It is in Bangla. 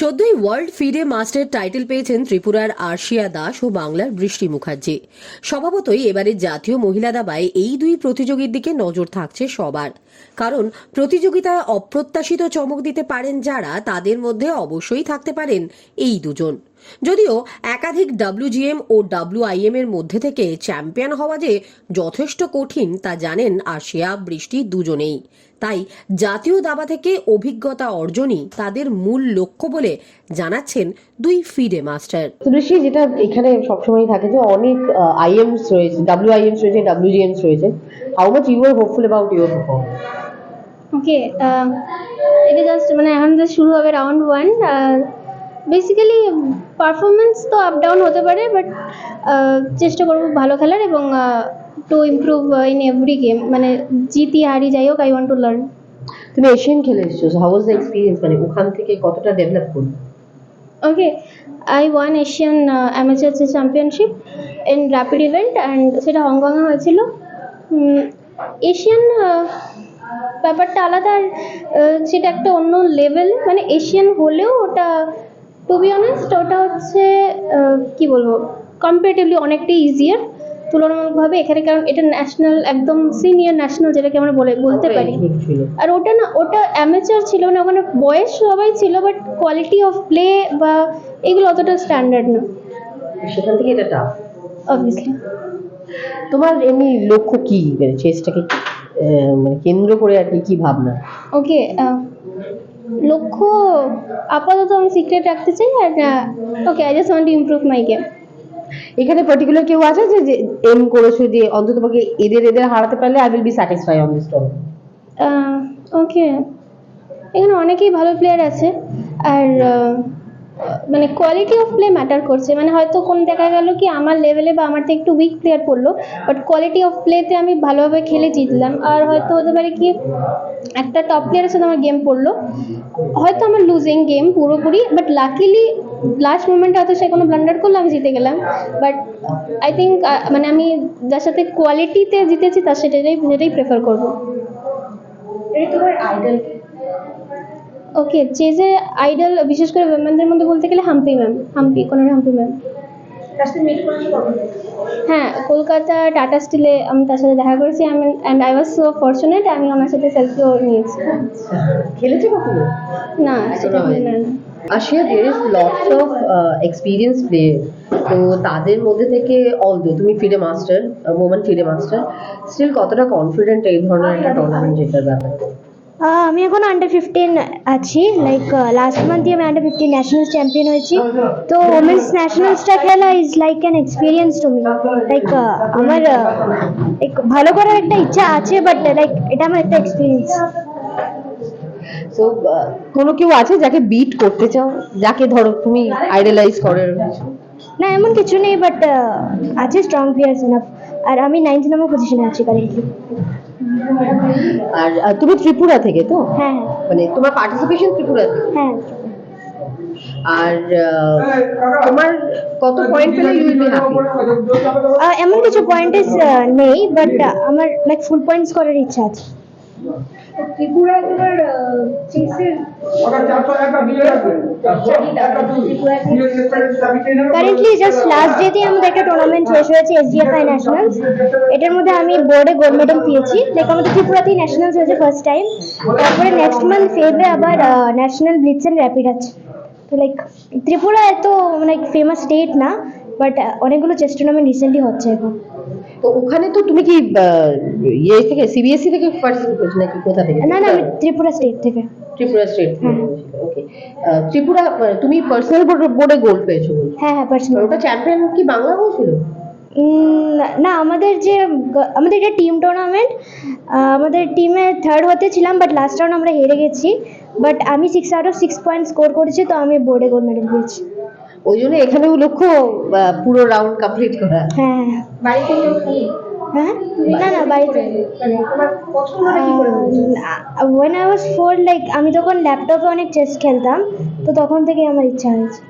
সদ্যই ওয়ার্ল্ড ফিডে মাস্টার টাইটেল পেয়েছেন ত্রিপুরার আর্শিয়া দাস ও বাংলার বৃষ্টি মুখার্জি। স্বভাবতই এবারে জাতীয় মহিলা দাবায় এই দুই প্রতিযোগীর দিকে নজর থাকছে সবার। কারণ প্রতিযোগিতায় অপ্রত্যাশিত চমক দিতে পারেন যারা, তাদের মধ্যে অবশ্যই থাকতে পারেন এই দুজন। যদিও একাধিক ডাব্লিউজিএম ও ডাব্লিউআইএম এর মধ্যে থেকে চ্যাম্পিয়ন হওয়া যে যথেষ্ট কঠিন তা জানেন আরশিয়া বৃষ্টি দুজনেই। তাই জাতীয় দাবা থেকে অভিজ্ঞতা অর্জনই তাদের মূল লক্ষ্য বলে জানাচ্ছেন দুই ফিডে মাস্টার। দৃশ্যে যেটা এখানে সবসময় থাকে যে অনেক আইএমস রয়েছে ডাব্লিউ আইএমস রয়েছে ডাব্লিউজিএমস রয়েছে। How much you are hopeful about your okay এটা জাস্ট মানে এখন যে শুরু হবে রাউন্ড ওয়ান বেসিক্যালি পারফরমেন্স তো আপ ডাউন হতে পারে বাট চেষ্টা করব ভালো খেলার এবং to improve in every game মানে জিতি হারি যাই হোক আই ওয়ান্ট টু লার্ন তুমি এশিয়ান খেলে এসেছ হাউ ওয়াজ দ্য এক্সপিরিয়েন্স মানে ওখান থেকে কতটা ডেভেলপ করবে okay I won Asian amateur championship in rapid event and সেটা হংকংয়ে হয়েছিল। এশিয়ান ব্যাপারটা আলাদা আর সেটা একটা অন্য লেভেল মানে এশিয়ান হলেও ওটা টু বি অনেস্ট ওটা হচ্ছে কি বলব কম্পারেটিভলি অনেকটাই ইজিয়ার তুলনামূলকভাবে এখানে কারণ এটা ন্যাশনাল একদম সিনিয়র ন্যাশনাল যেটাকে আমরা বলে বলতে পারি। আর ওটা না ওটা অ্যামেচার ছিল না ওখানে বয়স সবাই ছিল বাট কোয়ালিটি অফ প্লে বা এগুলো অতটা স্ট্যান্ডার্ড না। সেখান থেকে এটা টাফ অবভিয়াসলি তোমার এমনি লক্ষ্য কি? মানে চেসটাকে মানে কেন্দ্র করে আর কি কি ভাবনা? ওকে লক্ষ্য আপাতত আমি সিক্রেট রাখতে চাই আর okay I just want to improve my game এখানে পার্টিকুলার কেউ আছে যে যে এম করেছ যে অন্তত পক্ষে এদের এদের হারাতে পারলে I will be satisfy on this tournament okay এখানে অনেকেই ভালো প্লেয়ার আছে আর মানে কোয়ালিটি অফ প্লে ম্যাটার করছে। মানে হয়তো কোন দেখা গেল কি আমার লেভেলে বা আমার থেকে একটু উইক প্লেয়ার পড়ল বাট কোয়ালিটি অফ প্লেতে আমি ভালোভাবে খেলে জিতলাম। আর হয়তো হতে পারে কি একটা টপ প্লেয়ারের সাথে আমার গেম পড়ল হয়তো আমার লুজিং গেম পুরোপুরি বাট লাকিলি লাস্ট মোমেন্টে হয়তো সে কোনো ব্লান্ডার করল আমি জিতে গেলাম। বাট আই থিঙ্ক মানে আমি যার সাথে কোয়ালিটিতে জিতেছি তার সেটাই সেটাই প্রেফার করব। ওকে চেজে আইডল বিশেষ করে উইমেনদের মধ্যে বলতে গেলে হাম্পি ম্যাম হাম্পি কোনো হাম্পি ম্যাম হ্যাঁ কলকাতা টাটা স্টিলে আমি তার সাথে দেখা করেছি। আমি and I was so fortunate আমি ওনার সাথে সেলফিও নিয়েছি। খেলেছো কখনো? না সেটা হয়। না আশিয়া there is lots of experience player তো তাদের মধ্যে থেকে অলদো তুমি FIDE master moment FIDE master still কতটা কনফিডেন্ট এই ধরনের একটা টুর্নামেন্ট জেতার ব্যাপারে? আমি এখন আন্ডার ফিফটিন আছি লাইক লাস্ট মান্থে আমি আন্ডার ফিফটিন ন্যাশনাল চ্যাম্পিয়ন হয়েছি। তো ওমেন্স ন্যাশনালসটা খেলা is like an experience to me like আমার লাইক ভালো করার একটা ইচ্ছা আছে বাট লাইক এটা আমার একটা এক্সপিরিয়েন্স সো কোনো কেউ আছে যাকে বিট করতে চাও? যাকে ধরো তুমি আইডালাইজ করো না এমন কিছু নেই বাট আছে স্ট্রং প্লেয়ার্স এনাফ আর আমি নাইনথ নম্বর পজিশনে আছি কারেন্টলি আর তুমি ত্রিপুরা থেকে তো? হ্যাঁ। মানে তোমার পার্টিসিপেশন ত্রিপুরা থেকে? হ্যাঁ। আর তোমার কত পয়েন্ট পেলে ইউ উইল বি হ্যাপি এমন কিছু পয়েন্টেস নেই বাট আমার লাইক ফুল পয়েন্টস করার ইচ্ছা আছে। ত্রিপুরা তোমার চেসের কারেন্টলি জাস্ট লাস্ট ডেতে আমাদের একটা টুর্নামেন্ট শেষ হয়েছে এসডিএফআই ন্যাশনালস এটার মধ্যে আমি বোর্ডে গোল্ড মেডেল পেয়েছি লাইক আমাদের ত্রিপুরাতেই ন্যাশনালস হয়েছে ফার্স্ট টাইম তারপরে নেক্সট মান্থ ফেবে আবার ন্যাশনাল ব্লিটস অ্যান্ড র্যাপিড আছে তো লাইক ত্রিপুরা এত লাইক ফেমাস স্টেট না বাট অনেকগুলো চেস টুর্নামেন্ট রিসেন্টলি হচ্ছে এখন। তো ওখানে তো তুমি কি ইয়ে থেকে সিবিএসসি থেকে পার্টিসিপেট করছ নাকি কোথা থেকে? না না আমি ত্রিপুরা স্টেট থেকে। ত্রিপুরা স্টেট হ্যাঁ। ওকে ত্রিপুরা তুমি পার্সোনাল বোর্ডে গোল্ড পেয়েছ হ্যাঁ হ্যাঁ পার্সোনাল ওটা চ্যাম্পিয়ন কি বাংলা হয়েছিল? না আমাদের যে আমাদের এটা টিম টুর্নামেন্ট আমাদের টিমে থার্ড হতে ছিলাম বাট লাস্ট রাউন্ড আমরা হেরে গেছি। বাট আমি six out of six point score করেছি তো আমি বোর্ডে গোল্ড মেডেল পেয়েছি। ওই জন্য এখানেও লক্ষ্য আহ, পুরো রাউন্ড কমপ্লিট করা। হ্যাঁ। হ্যাঁ? না না বাড়িতে। When I was four like আমি তখন ল্যাপটপে অনেক চেস খেলতাম তো তখন থেকে আমার ইচ্ছা হয়েছে।